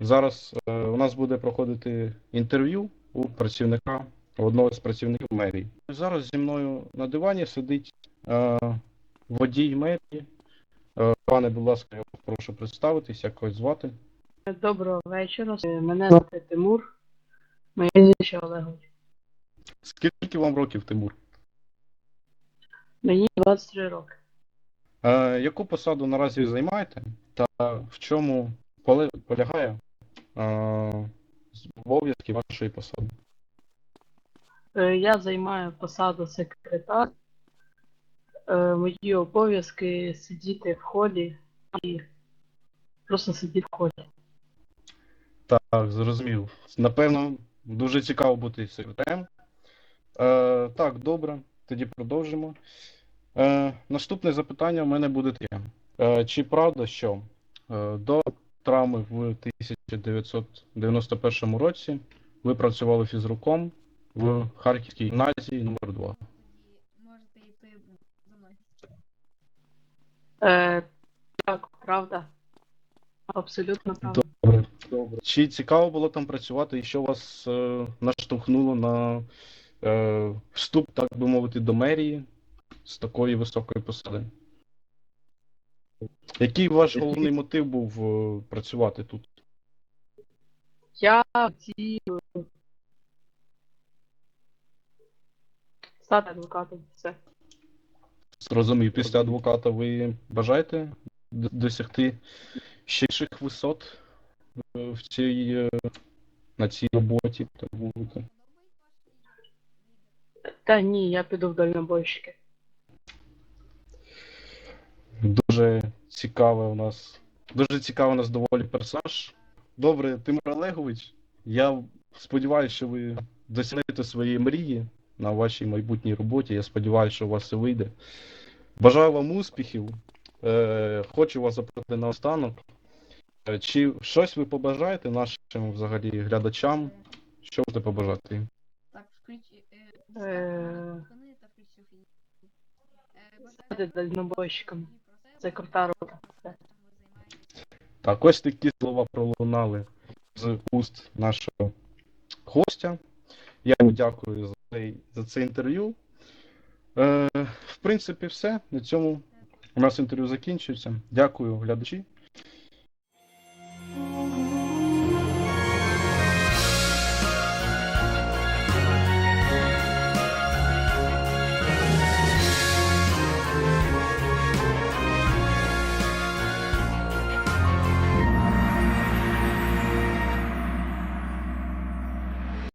зараз е, у нас буде проходити інтерв'ю у працівника одного з працівників мерії. Зараз зі мною на дивані сидить е, водій мерії. Е, пане, будь ласка, я вас прошу представитись, як вас звати. Доброго вечора. Мене звати Тимур. Моє прізвище Олегович. Скільки вам років, Тимур? Мені 23 роки. Е, яку посаду наразі займаєте та в чому поле- полягає е, обов'язки вашої посади? Е, Я займаю посаду секретар. Е, Мої обов'язки сидіти в холі і просто сидіти в холі. Так, зрозумів. Напевно, дуже цікаво бути секретарем. Е, так, добре, тоді продовжимо. Е, наступне запитання в мене буде таке. Е, чи правда, що е, до травми в 1991 році ви працювали фізруком в Харківській гімназії номер 2 Можете йти за мною. Е, Так, правда. Абсолютно правда. Добре, добре. Чи цікаво було там працювати, і що вас е, наштовхнуло на е, вступ, так би мовити, до мерії з такої високої посади? Який ваш головний мотив був е, працювати тут? Я хотів стати адвокатом. Все. Зрозумів, після адвоката ви бажаєте д- досягти ще висот е, в цій, е, на цій роботі, так мовити? Та ні, я піду в дальнобойщики. Дуже цікаве у нас. Дуже цікавий у нас доволі персонаж. Добре, Тимур Олегович. Я сподіваюся, що ви досягнете своєї мрії на вашій майбутній роботі. Я сподіваюся, що у вас все вийде. Бажаю вам успіхів. Е, хочу вас запитати наостанок. Е, Чи щось ви побажаєте нашим взагалі глядачам? Що можете побажати їм? Так, включи. Е, Е. включи. Е, бажаю Стати Це крута робота. Так, ось такі слова пролунали з уст нашого гостя. Я йому дякую за цей, за це інтерв'ю. Е, в принципі, все. На цьому у нас інтерв'ю закінчується. Дякую, глядачі.